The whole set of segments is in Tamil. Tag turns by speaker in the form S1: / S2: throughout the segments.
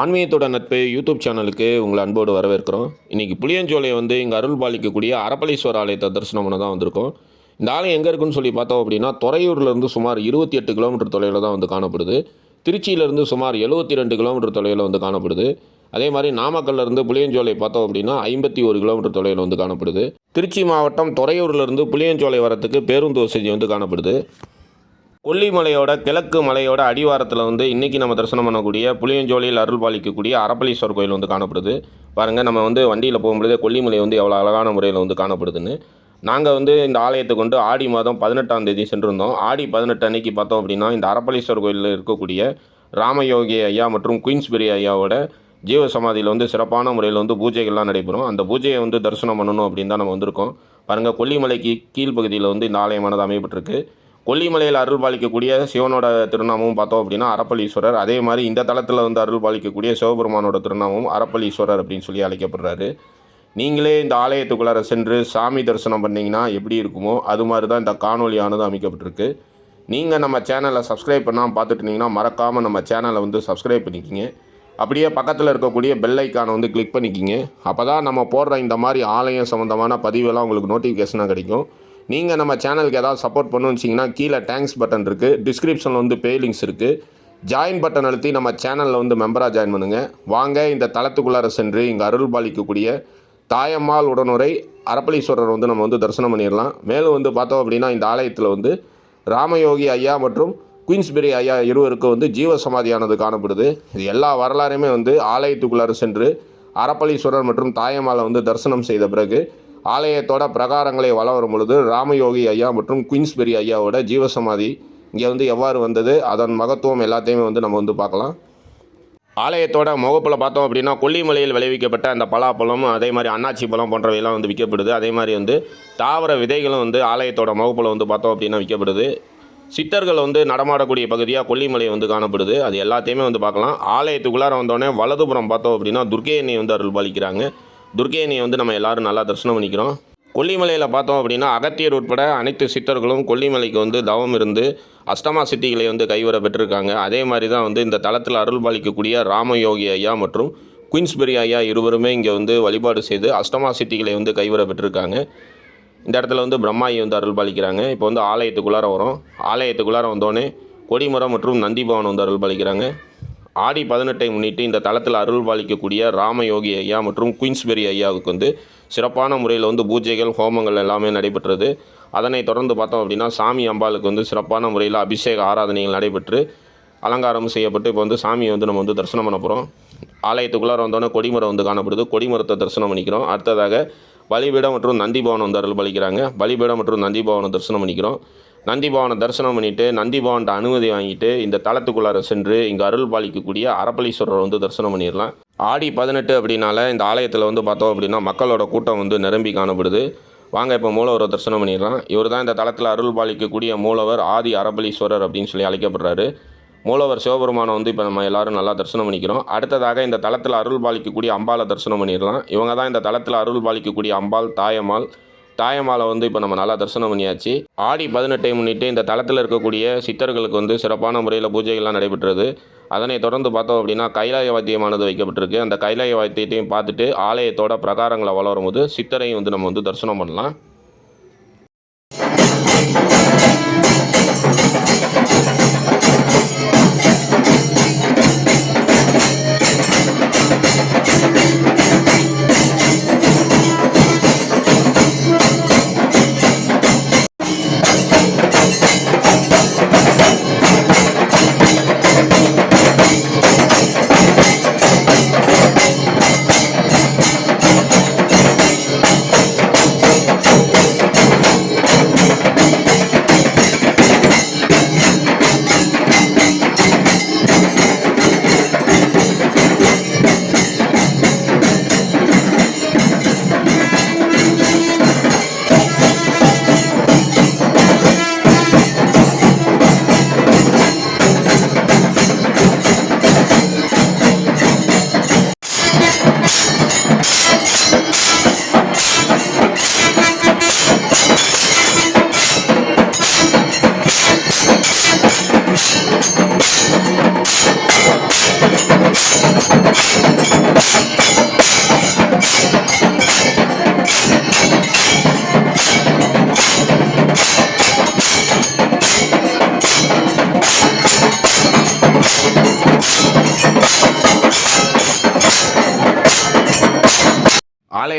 S1: ஆன்மீகத்தோட நட்பு யூடியூப் சேனலுக்கு உங்களை அன்போடு வரவேற்கிறோம். இன்றைக்கி புளியஞ்சோலையை வந்து இங்கே அருள் பாலிக்கக்கூடிய அரப்பளீஸ்வரர் ஆலயத்தை தரிசனம் பண்ண தான் வந்திருக்கோம். இந்த ஆலயம் எங்கே இருக்குன்னு சொல்லி பார்த்தோம் அப்படின்னா துறையூர்லேருந்து சுமார் இருபத்தி எட்டு கிலோமீட்டர் தொலைவில் தான் வந்து காணப்படுது. திருச்சியிலேருந்து சுமார் எழுபத்தி ரெண்டு கிலோமீட்டர் தொலைவில் வந்து காணப்படுது. அதே மாதிரி நாமக்கல்லேருந்து புளியஞ்சோலை பார்த்தோம் அப்படின்னா ஐம்பத்தி ஒரு கிலோமீட்டர் தொலைவில் வந்து காணப்படுது. திருச்சி மாவட்டம் துறையூர்லேருந்து புளியஞ்சோலை வரத்துக்கு பேருந்து வசதி வந்து காணப்படுது. கொல்லிமலையோட கிழக்கு மலையோட அடிவாரத்தில் வந்து இன்றைக்கி நம்ம தரிசனம் பண்ணக்கூடிய புளியஞ்சோலியில் அருள் பாலிக்கக்கூடிய அரப்பளீஸ்வரர் கோயில் வந்து காணப்படுது. பாருங்கள் நம்ம வந்து வண்டியில் போகும்பொழுதே கொல்லிமலை வந்து எவ்வளோ அழகான முறையில் வந்து காணப்படுதுன்னு. நாங்கள் வந்து இந்த ஆலயத்தை கொண்டு ஆடி மாதம் பதினெட்டாம் தேதி சென்றிருந்தோம். ஆடி பதினெட்டு அன்னைக்கு பார்த்தோம் அப்படின்னா இந்த அரப்பளீஸ்வரர் கோயிலில் இருக்கக்கூடிய ராமயோகி ஐயா மற்றும் குயின்ஸ்பெரி ஐயாவோட ஜீவ சமாதியில் வந்து சிறப்பான முறையில் வந்து பூஜைகள்லாம் நடைபெறும். அந்த பூஜையை வந்து தரிசனம் பண்ணணும் அப்படின்னு தான் நம்ம வந்திருக்கோம். பாருங்கள் கொல்லிமலைக்கு கீழ்ப்பகுதியில் வந்து இந்த ஆலயமானது அமையப்பட்டிருக்கு. கொல்லிமலையில் அருள் பாலிக்கக்கூடிய சிவனோட திருநாமம் பார்த்தோம் அப்படின்னா அரப்பளீஸ்வரர் அதே மாதிரி இந்த தளத்தில் வந்து அருள் பாலிக்கக்கூடிய சிவபெருமானோட திருநாமம் அரப்பளீஸ்வரர் அப்படின்னு சொல்லி அழைக்கப்படுறாரு. நீங்களே இந்த ஆலயத்துக்குள்ளார சென்று சாமி தரிசனம் பண்ணீங்கன்னா எப்படி இருக்குமோ அது மாதிரி தான் இந்த காணொலியானது அமைக்கப்பட்டிருக்கு. நீங்கள் நம்ம சேனலை சப்ஸ்கிரைப் பண்ணாமல் பார்த்துட்டு மறக்காமல் நம்ம சேனலை வந்து சப்ஸ்கிரைப் பண்ணிக்கிங்க. அப்படியே பக்கத்தில் இருக்கக்கூடிய பெல் ஐக்கானை வந்து கிளிக் பண்ணிக்கிங்க. அப்போ தான் நம்ம போடுற இந்த மாதிரி ஆலயம் சம்மந்தமான பதிவெல்லாம் உங்களுக்கு நோட்டிஃபிகேஷனாக கிடைக்கும். நீங்கள் நம்ம சேனலுக்கு ஏதாவது சப்போர்ட் பண்ணுச்சிங்கன்னா வச்சிங்கன்னா கீழே தேங்க்ஸ் பட்டன் இருக்குது டிஸ்கிரிப்ஷனில் வந்து பே லிங்க்ஸ் இருக்குது ஜாயின் பட்டன் அழுத்தி நம்ம சேனலில் வந்து மெம்பராக ஜாயின் பண்ணுங்கள் வாங்க இந்த தளத்துக்குள்ளார சென்று இங்கே அருள் பாலிக்கக்கூடிய தாயம்மாள் உடனுரை அரப்பளீஸ்வரர் வந்து நம்ம வந்து தரிசனம் பண்ணிடலாம். மேலும் வந்து பார்த்தோம் அப்படின்னா இந்த ஆலயத்தில் வந்து ராமயோகி ஐயா மற்றும் குயின்ஸ்பெரி ஐயா இருவருக்கும் வந்து ஜீவ சமாதியானது காணப்படுது. இது எல்லா வரலாறுமே வந்து ஆலயத்துக்குள்ளார சென்று அரப்பளீஸ்வரர் மற்றும் தாயம்மாளை வந்து தரிசனம் செய்த பிறகு ஆலயத்தோட பிரகாரங்களை வலம் வரும் பொழுது ராமயோகி ஐயா மற்றும் குயின்ஸ்பெரி ஐயாவோட ஜீவசமாதி இங்கே வந்து எவ்வாறு வந்தது அதன் மகத்துவம் எல்லாத்தையுமே வந்து நம்ம வந்து பார்க்கலாம். ஆலயத்தோட முகப்பில் பார்த்தோம் அப்படின்னா கொல்லிமலையில் விளைவிக்கப்பட்ட அந்த பலாப்பழம் அதே மாதிரி அன்னாச்சி பழம் போன்றவையெல்லாம் வந்து விற்கப்படுது. அதே மாதிரி வந்து தாவர விதைகளும் வந்து ஆலயத்தோட முகப்பில் வந்து பார்த்தோம் அப்படின்னா விற்கப்படுது. சித்தர்கள் வந்து நடமாடக்கூடிய பகுதியாக கொல்லிமலை வந்து காணப்படுது. அது எல்லாத்தையுமே வந்து பார்க்கலாம். ஆலயத்துக்குள்ளார வந்தோடனே வலதுபுறம் பார்த்தோம் அப்படின்னா துர்க்கையண்ணி வந்து அருள் பாலிக்கிறாங்க வந்து நம்ம எல்லாரும் நல்லா தரிசனம் பண்ணிக்கிறோம். கொல்லிமலையில் பார்த்தோம் அப்படின்னா அகத்தியர் உட்பட அனைத்து சித்தர்களும் கொல்லிமலைக்கு வந்து தவம் இருந்து அஷ்டமா சித்திகளை வந்து கைவர பெற்றிருக்காங்க. அதே மாதிரி தான் வந்து இந்த தளத்தில் அருள் பாலிக்கக்கூடிய ராமயோகி ஐயா மற்றும் குயின்ஸ்பெரி ஐயா இருவருமே இங்கே வந்து வழிபாடு செய்து அஷ்டமா சித்திகளை வந்து கைவர பெற்றிருக்காங்க. இந்த இடத்துல வந்து பிரம்மாயி வந்து அருள் பாலிக்கிறாங்க. இப்போ வந்து ஆலயத்துக்குள்ளார வரும். ஆலயத்துக்குள்ளார வந்தோடனே கொடிமரம் மற்றும் நந்தி பவன் வந்து அருள் பாலிக்கிறாங்க. ஆடி பதினெட்டை முன்னிட்டு இந்த தளத்தில் அருள் பாலிக்கக்கூடிய ராமயோகி ஐயா மற்றும் குயின்ஸ்பெரி ஐயாவுக்கு வந்து சிறப்பான முறையில் வந்து பூஜைகள் ஹோமங்கள் எல்லாமே நடைபெற்றது. அதனை தொடர்ந்து பார்த்தோம் அப்படின்னா சாமி அம்பாளுக்கு வந்து சிறப்பான முறையில் அபிஷேக ஆராதனைகள் நடைபெற்று அலங்காரம் செய்யப்பட்டு இப்போ வந்து சாமியை வந்து நம்ம வந்து தரிசனம் பண்ண போகிறோம் ஆலயத்துக்குள்ளார வந்தோடனே கொடிமரம் வந்து காணப்படுது. கொடிமரத்தை தரிசனம் பண்ணிக்கிறோம். அடுத்ததாக பலிபீடம் மற்றும் நந்தி பவனம் வந்து அருள் பலிக்கிறாங்க பலிபீடம் மற்றும் நந்தி பவனம் தரிசனம் பண்ணிக்கிறோம். நந்திபவனை தரிசனம் பண்ணிவிட்டு நந்திபவன்கிட்ட அனுமதி வாங்கிட்டு இந்த தளத்துக்குள்ளார சென்று இங்கே அருள் பாலிக்கக்கூடிய அறப்பளீஸ்வரர் வந்து தரிசனம் பண்ணிடலாம். ஆடி பதினெட்டு அப்படின்னால இந்த ஆலயத்தில் வந்து பார்த்தோம் அப்படின்னா மக்களோட கூட்டம் வந்து நிரம்பி காணப்படுது. வாங்க இப்போ மூலவரை தரிசனம் பண்ணிடலாம். இவர் தான் இந்த தளத்தில் அருள் பாலிக்கக்கூடிய மூலவர் ஆதி அறப்பளீஸ்வரர் அப்படின்னு சொல்லி அழைக்கப்படுறாரு. மூலவர் சிவபெருமானை வந்து இப்போ நம்ம எல்லாரும் நல்லா தரிசனம் பண்ணிக்கிறோம். அடுத்ததாக இந்த தளத்தில் அருள் பாலிக்கக்கூடிய அம்பாலை தரிசனம் பண்ணிடலாம். இவங்க தான் இந்த தளத்தில் அருள் பாலிக்கக்கூடிய அம்பாள் தாயம்மாள் தாயமாலை வந்து இப்போ நம்ம நல்லா தரிசனம் பண்ணியாச்சு. ஆடி பதினெட்டை முன்னிட்டு இந்த தளத்தில் இருக்கக்கூடிய சித்தர்களுக்கு வந்து சிறப்பான முறையில் பூஜைகள்லாம் நடைபெற்றது. அதனை தொடர்ந்து பார்த்தோம் அப்படின்னா கைலாய வாத்தியமானது வைக்கப்பட்டிருக்கு. அந்த கைலாய வாத்தியத்தையும் பார்த்துட்டு ஆலயத்தோட பிரகாரங்களை வளரும் போது சித்தரையும் வந்து நம்ம வந்து தரிசனம் பண்ணலாம்.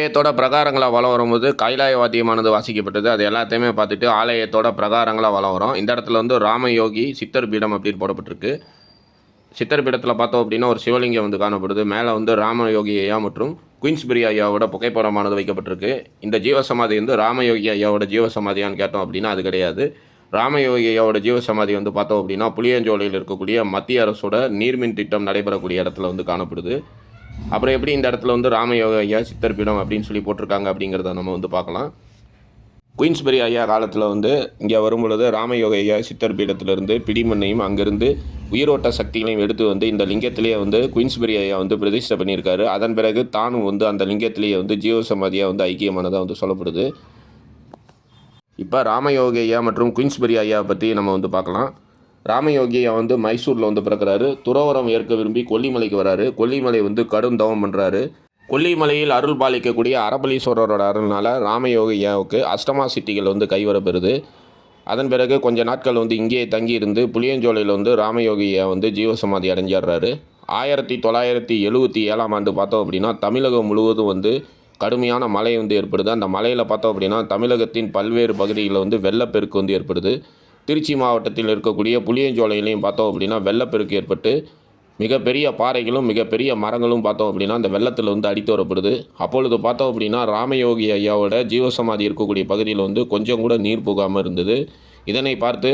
S1: ஆலயத்தோட பிரகாரங்களாக வளம் வரும்போது கைலாய வாத்தியமானது வாசிக்கப்பட்டது. அது எல்லாத்தையுமே பார்த்துட்டு ஆலயத்தோட பிரகாரங்களாக வளம் வரும். இந்த இடத்துல வந்து ராமயோகி சித்தர் பீடம் அப்படின்னு போடப்பட்டிருக்கு. சித்தர் பீடத்தில் பார்த்தோம் அப்படின்னா ஒரு சிவலிங்கம் வந்து காணப்படுது. மேலே வந்து ராமயோகி ஐயா மற்றும் குயின்ஸ்பிரி ஐயாவோட புகைப்படமானது வைக்கப்பட்டிருக்கு. இந்த ஜீவசமாதி வந்து ராமயோகி ஐயாவோட ஜீவசமாதியான்னு கேட்டோம் அப்படின்னா அது கிடையாது. ராமயோகி ஐயாவோட ஜீவசமாதி வந்து பார்த்தோம் அப்படின்னா புளியஞ்சோலையில் இருக்கக்கூடிய மத்திய அரசோட நீர்மின் திட்டம் நடைபெறக்கூடிய இடத்துல வந்து காணப்படுது. அப்புறம் எப்படி இந்த இடத்துல வந்து ராமயோக ஐயா சித்தர் பீடம் அப்படின்னு சொல்லி போட்டிருக்காங்க அப்படிங்கிறத நம்ம வந்து பார்க்கலாம். குயின்ஸ்பெரி ஐயா காலத்தில் வந்து இங்கே வரும்பொழுது ராமயோக ஐயா சித்தர் பீடத்திலிருந்து பிடிமண்ணையும் அங்கேருந்து உயிரோட்ட சக்திகளையும் எடுத்து வந்து இந்த லிங்கத்திலேயே வந்து குயின்ஸ்பெரி ஐயா வந்து பிரதிஷ்டை பண்ணியிருக்காரு. அதன் பிறகு தானும் வந்து அந்த லிங்கத்திலேயே வந்து ஜீவசமாதியாக வந்து ஐக்கியமானதாக வந்து சொல்லப்படுது. இப்போ ராமயோகி ஐயா மற்றும் குயின்ஸ்பெரி ஐயா பற்றி நம்ம வந்து பார்க்கலாம். ராமயோகியா வந்து மைசூரில் வந்து பிறக்கிறாரு. துறவரம் ஏற்க விரும்பி கொல்லிமலைக்கு வராரு. கொல்லிமலை வந்து கடும் தவம் பண்ணுறாரு கொல்லிமலையில் அருள் பாலிக்கக்கூடிய அரபலீஸ்வரரோட அருள்னால ராமயோகியாவுக்கு அஷ்டமா சிட்டிகள் வந்து கைவரப்பெறுது. அதன் பிறகு கொஞ்ச நாட்கள் வந்து இங்கேயே தங்கி இருந்து புளியஞ்சோலையில் வந்து ராமயோகி வந்து ஜீவசமாதி அடைஞ்சிடுறாரு ஆயிரத்தி தொள்ளாயிரத்தி எழுபத்தி ஏழாம் ஆண்டு பார்த்தோம் அப்படின்னா தமிழகம் முழுவதும் வந்து கடுமையான மழை வந்து ஏற்படுது. அந்த மலையில் பார்த்தோம் அப்படின்னா தமிழகத்தின் பல்வேறு பகுதிகளில் வந்து வெள்ளப்பெருக்கு வந்து ஏற்படுது. திருச்சி மாவட்டத்தில் இருக்கக்கூடிய புளியஞ்சோலையிலையும் பார்த்தோம் அப்படின்னா வெள்ளப்பெருக்கு ஏற்பட்டு மிகப்பெரிய பாறைகளும் மிகப்பெரிய மரங்களும் பார்த்தோம் அப்படின்னா அந்த வெள்ளத்தில் வந்து அடித்து வரப்படுது. அப்பொழுது பார்த்தோம் அப்படின்னா ராமயோகி ஐயாவோட ஜீவசமாதி இருக்கக்கூடிய பகுதியில் வந்து கொஞ்சம் கூட நீர் புகாமல் இருந்தது. இதனை பார்த்து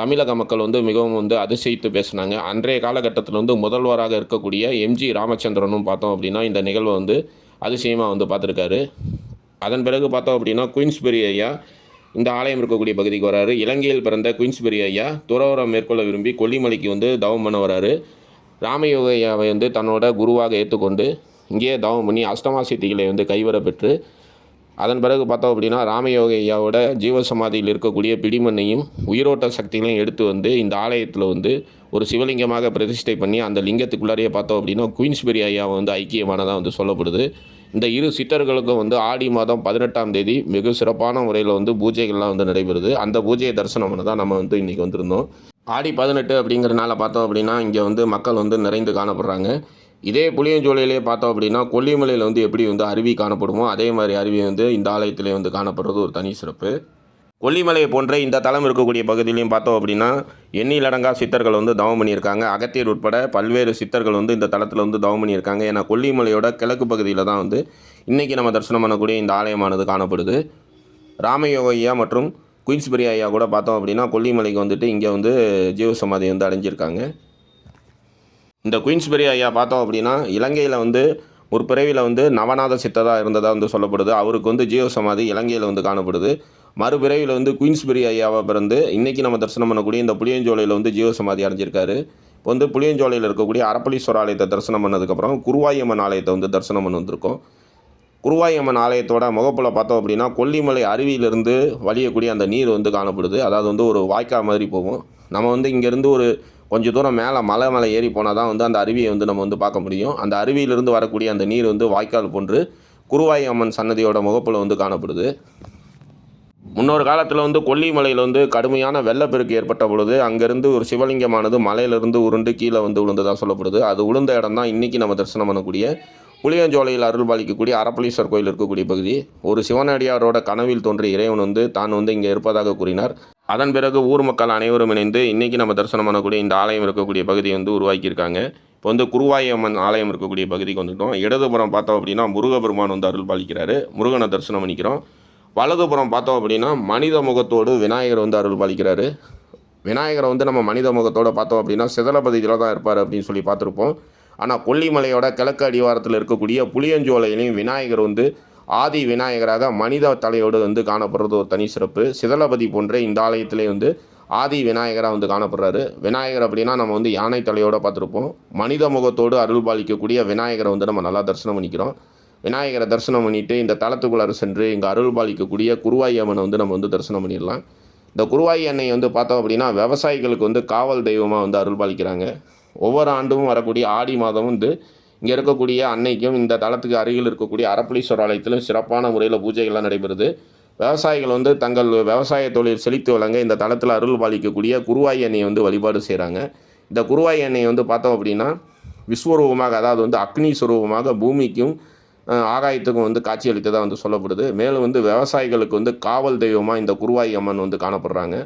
S1: தமிழக மக்கள் வந்து மிகவும் வந்து அதிசயித்து பேசினாங்க. அன்றைய காலகட்டத்தில் வந்து முதல்வராக இருக்கக்கூடிய எம்ஜி ராமச்சந்திரனும் பார்த்தோம் அப்படின்னா இந்த நிகழ்வை வந்து அதிசயமாக வந்து பார்த்துருக்காரு. அதன் பிறகு பார்த்தோம் அப்படின்னா குயின்ஸ்பெரி ஐயா இந்த ஆலயம் இருக்கக்கூடிய பகுதிக்கு வராரு. இலங்கையில் பிறந்த குயின்ஸ்பெரி ஐயா துறவரம் மேற்கொள்ள விரும்பி கொல்லிமலைக்கு வந்து தவம் பண்ண வராரு. ராமயோக ஐயாவை வந்து தன்னோட குருவாக ஏற்றுக்கொண்டு இங்கேயே தவம் பண்ணி அஷ்டமா சித்திகளை வந்து கைவர பெற்று அதன் பிறகு பார்த்தோம் அப்படின்னா ராமயோக ஐயாவோட ஜீவசமாதியில் இருக்கக்கூடிய பிடிமண்ணையும் உயிரோட்ட சக்திகளையும் எடுத்து வந்து இந்த ஆலயத்தில் வந்து ஒரு சிவலிங்கமாக பிரதிஷ்டை பண்ணி அந்த லிங்கத்துக்குள்ளாரையே பார்த்தோம் அப்படின்னா குயின்ஸ்பெரி ஐயாவை வந்து ஐக்கியமானதாக வந்து சொல்லப்படுது. இந்த இரு சித்தர்களுக்கும் வந்து ஆடி மாதம் பதினெட்டாம் தேதி மிக சிறப்பான முறையில் வந்து பூஜைகள்லாம் வந்து நடைபெறுது. அந்த பூஜையை தரிசனம் பண்ண தான் நம்ம வந்து இன்றைக்கி வந்திருந்தோம். ஆடி பதினெட்டு அப்படிங்கிறனால பார்த்தோம் அப்படின்னா இங்கே வந்து மக்கள் வந்து நிறைந்து காணப்படுறாங்க. இதே புளியஞ்சோலையிலே பார்த்தோம் அப்படின்னா கொல்லிமலையில் வந்து எப்படி வந்து அருவி காணப்படுமோ அதே மாதிரி அருவி வந்து இந்த ஆலயத்திலே வந்து காணப்படுறது ஒரு தனி சிறப்பு. கொல்லிமலை போன்ற இந்த தலம் இருக்கக்கூடிய பகுதியிலையும் பார்த்தோம் அப்படின்னா எண்ணிலடங்கா சித்தர்கள் வந்து தவம் பண்ணியிருக்காங்க. அகத்தியர் உட்பட பல்வேறு சித்தர்கள் வந்து இந்த தளத்தில் வந்து தவம் பண்ணியிருக்காங்க. ஏன்னா கொல்லிமலையோட கிழக்கு பகுதியில் தான் வந்து இன்றைக்கி நம்ம தரிசனம் பண்ணக்கூடிய இந்த ஆலயமானது காணப்படுது. ராமயோக ஐயா மற்றும் குயின்ஸ்பெரி ஐயா கூட பார்த்தோம் அப்படின்னா கொல்லிமலைக்கு வந்துட்டு இங்கே வந்து ஜீவசமாதி வந்து அடைஞ்சிருக்காங்க. இந்த குயின்ஸ்பெரி ஐயா பார்த்தோம் அப்படின்னா இலங்கையில் வந்து ஒரு பிறவியில் வந்து நவநாத சித்ததாக இருந்ததாக வந்து சொல்லப்படுது. அவருக்கு வந்து ஜீவசமாதி இலங்கையில் வந்து காணப்படுது. மறுபிறவியில் வந்து குயின்ஸ்பெரி ஐயாவை பிறந்து இன்றைக்கி நம்ம தரிசனம் பண்ணக்கூடிய இந்த புளியஞ்சோலையில் வந்து ஜீவசமாதி அடைஞ்சிருக்காரு. இப்போ வந்து புளியஞ்சோலையில் இருக்கக்கூடிய அரப்பளீஸ்வர ஆலயத்தை தரிசனம் பண்ணதுக்கப்புறம் குருவாயம்மன் ஆலயத்தை வந்து தரிசனம் பண்ண வந்திருக்கோம். குருவாயம்மன் ஆலயத்தோட முகப்பில் பார்த்தோம் அப்படின்னா கொல்லிமலை அருவியிலிருந்து வழியக்கூடிய அந்த நீர் வந்து காணப்படுது. அதாவது வந்து ஒரு வாய்க்கால் மாதிரி போகும். நம்ம வந்து இங்கேருந்து ஒரு கொஞ்சம் தூரம் மேலே மலை மலை ஏறி போனால் தான் வந்து அந்த அருவியை வந்து நம்ம வந்து பார்க்க முடியும். அந்த அருவியிலிருந்து வரக்கூடிய அந்த நீர் வந்து வாய்க்கால் போன்று குருவாயம்மன் சன்னதியோட முகப்பில் வந்து காணப்படுது. முன்னொரு காலத்தில் வந்து கொல்லிமலையில் வந்து கடுமையான வெள்ளப்பெருக்கு ஏற்பட்ட பொழுது அங்கேருந்து ஒரு சிவலிங்கமானது மலையிலிருந்து உருண்டு கீழே வந்து விழுந்ததாக சொல்லப்படுது. அது உளுந்த இடம் தான் இன்றைக்கி நம்ம தரிசனம் பண்ணக்கூடிய புளியஞ்சோலையில் அருள் பாலிக்கக்கூடிய அரப்பளீஸ்வர் கோயில் இருக்கக்கூடிய பகுதி. ஒரு சிவனடியாரோட கனவில் தோன்றிய இறைவன் வந்து தான் வந்து இங்கே இருப்பதாக கூறினார். அதன் பிறகு ஊர் மக்கள் அனைவரும் இணைந்து இன்றைக்கி நம்ம தரிசனம் பண்ணக்கூடிய இந்த ஆலயம் இருக்கக்கூடிய பகுதியை வந்து உருவாக்கியிருக்காங்க. இப்போ வந்து குருவாயம்மன் ஆலயம் இருக்கக்கூடிய பகுதிக்கு வந்துட்டோம். இடதுபுறம் பார்த்தோம் அப்படின்னா முருகபெருமான் வந்து அருள் பாலிக்கிறாரு முருகனை தரிசனம் பண்ணிக்கிறோம். வலதுபுறம் பார்த்தோம் அப்படின்னா மனித முகத்தோடு விநாயகர் வந்து அருள் பாலிக்கிறாரு. விநாயகரை வந்து நம்ம மனித முகத்தோடு பார்த்தோம் அப்படின்னா சிதலபதியில் தான் இருப்பார் அப்படின்னு சொல்லி பார்த்துருப்போம். ஆனால் கொல்லிமலையோட கிழக்கு அடிவாரத்தில் இருக்கக்கூடிய புளியஞ்சோலையிலையும் விநாயகர் வந்து ஆதி விநாயகராக மனித தலையோடு வந்து காணப்படுறது ஒரு தனி சிறப்பு. சிதலபதி போன்ற இந்த ஆலயத்திலே வந்து ஆதி விநாயகராக வந்து காணப்படுறாரு. விநாயகர் அப்படின்னா நம்ம வந்து யானை தலையோடு பார்த்துருப்போம். மனித முகத்தோடு அருள் பாலிக்கக்கூடிய விநாயகரை வந்து நம்ம நல்லா தரிசனம் பண்ணிக்கிறோம். விநாயகரை தரிசனம் பண்ணிட்டு இந்த தளத்துக்குள்ளார சென்று இங்கே அருள் பாலிக்கக்கூடிய குருவாய் அம்மனை வந்து நம்ம வந்து தரிசனம் பண்ணிடலாம். இந்த குருவாய் அன்னை வந்து பார்த்தோம் அப்படின்னா விவசாயிகளுக்கு வந்து காவல் தெய்வமாக வந்து அருள் பாலிக்கிறாங்க ஒவ்வொரு ஆண்டும் வரக்கூடிய ஆடி மாதம் வந்து இங்கே இருக்கக்கூடிய அன்னைக்கும் இந்த தளத்துக்கு அருகில் இருக்கக்கூடிய அரப்பளீஸ்வரர் ஆலயத்திலும் சிறப்பான முறையில் பூஜைகள்லாம் நடைபெறுது. விவசாயிகள் வந்து தங்கள் விவசாய தொழில் செழித்து வழங்க இந்த தளத்தில் அருள் பாலிக்கக்கூடிய குருவாய் எண்ணெயை வந்து வழிபாடு செய்கிறாங்க இந்த குருவாய் எண்ணெயை வந்து பார்த்தோம் அப்படின்னா விஸ்வரூபமாக அதாவது வந்து அக்னி சுரூபமாக பூமிக்கும் ஆகாயத்துக்கும் வந்து காட்சியளித்ததாக வந்து சொல்லப்படுது. மேலும் வந்து விவசாயிகளுக்கு வந்து காவல் தெய்வமாக இந்த குருவாய் அம்மன் வந்து காணப்படுறாங்க.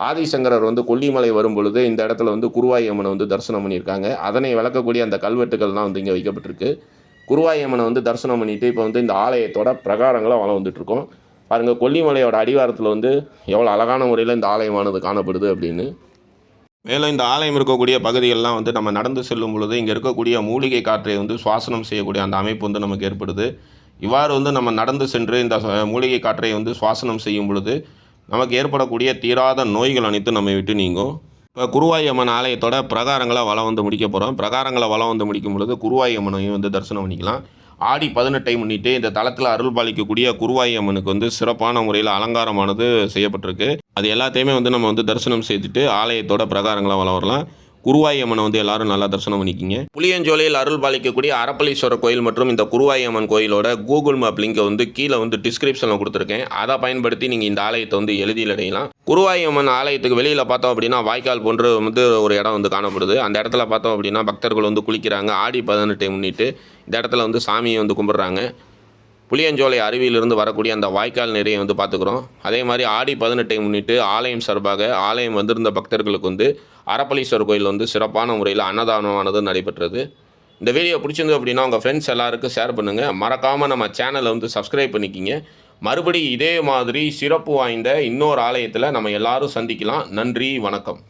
S1: ஆதிசங்கரர் வந்து கொல்லிமலை வரும் பொழுது இந்த இடத்துல வந்து குருவாய் அம்மனை வந்து தரிசனம் பண்ணியிருக்காங்க. அதனை விளக்கக்கூடிய அந்த கல்வெட்டுகள்லாம் வந்து இங்கே வைக்கப்பட்டிருக்கு. குருவாய் அம்மனை வந்து தரிசனம் பண்ணிவிட்டு இப்போ வந்து இந்த ஆலயத்தோட பிரகாரங்களாக வளம் வந்துட்டுருக்கோம். பாருங்கள் கொல்லிமலையோட அடிவாரத்தில் வந்து எவ்வளோ அழகான முறையில் இந்த ஆலயமானது காணப்படுது அப்படின்னு. மேலும் இந்த ஆலயம் இருக்கக்கூடிய பகுதிகள்லாம் வந்து நம்ம நடந்து செல்லும் பொழுது இங்கே இருக்கக்கூடிய மூலிகை காற்றை வந்து சுவாசனம் செய்யக்கூடிய அந்த அமைப்பு வந்து நமக்கு ஏற்படுது. இவ்வாறு வந்து நம்ம நடந்து சென்று இந்த மூலிகை காற்றை வந்து சுவாசனம் செய்யும் பொழுது நமக்கு ஏற்படக்கூடிய தீராத நோய்கள் அனைத்தும் நம்மை விட்டு நீங்கும். இப்போ குருவாயம்மன் ஆலயத்தோட பிரகாரங்களை வளம் வந்து முடிக்க போகிறோம் பிரகாரங்களை வளம் வந்து முடிக்கும் பொழுது குருவாயம்மனையும் வந்து தரிசனம் பண்ணிக்கலாம். ஆடி பதினெட்டை முன்னிட்டு இந்த தளத்தில் அருள் பாலிக்கக்கூடிய குருவாயம்மனுக்கு வந்து சிறப்பான முறையில் அலங்காரமானது செய்யப்பட்டிருக்கு. அது எல்லாத்தையுமே வந்து நம்ம வந்து தரிசனம் செய்துட்டு ஆலயத்தோட பிரகாரங்களாக வளம் வரலாம். குருவாயம்மனை வந்து எல்லாரும் நல்லா தரிசனம் பண்ணிக்கிங்க. புளியஞ்சோலையில் அருள் பாலிக்கக்கூடிய அரப்பளீஸ்வரர் கோயில் மற்றும் இந்த குருவாயம்மன் கோயிலோட கூகுள் மேப் லிங்கை வந்து கீழே வந்து டிஸ்கிரிப்ஷனில் கொடுத்துருக்கேன். அதை பயன்படுத்தி நீங்கள் இந்த ஆலயத்தை வந்து எழுதியில் அடையலாம். குருவாயம்மன் ஆலயத்துக்கு வெளியில் பார்த்தோம் அப்படின்னா வாய்க்கால் போன்று வந்து ஒரு இடம் வந்து காணப்படுது. அந்த இடத்துல பார்த்தோம் அப்படின்னா பக்தர்கள் வந்து குளிக்கிறாங்க. ஆடி பதினெட்டை முன்னிட்டு இந்த இடத்துல வந்து சாமியை வந்து கும்பிட்றாங்க. புளியஞ்சோலை அருவியிலிருந்து வரக்கூடிய அந்த வாய்க்கால் நிறைய வந்து பார்த்துக்குறோம். அதே மாதிரி ஆடி பதினெட்டை முன்னிட்டு ஆலயம் சார்பாக ஆலயம் வந்திருந்த பக்தர்களுக்கு வந்து அரப்பளீஸ்வரர் கோயில் வந்து சிறப்பான முறையில் அன்னதானமானது நடைபெற்றது. இந்த வீடியோ பிடிச்சிருந்து அப்படின்னா உங்கள் ஃப்ரெண்ட்ஸ் எல்லாருக்கும் ஷேர் பண்ணுங்கள் மறக்காமல் நம்ம சேனலை வந்து சப்ஸ்கிரைப் பண்ணிக்கிங்க. மறுபடியும் இதே மாதிரி சிறப்பு வாய்ந்த இன்னொரு ஆலயத்தில் நம்ம எல்லாரும் சந்திக்கலாம். நன்றி வணக்கம்.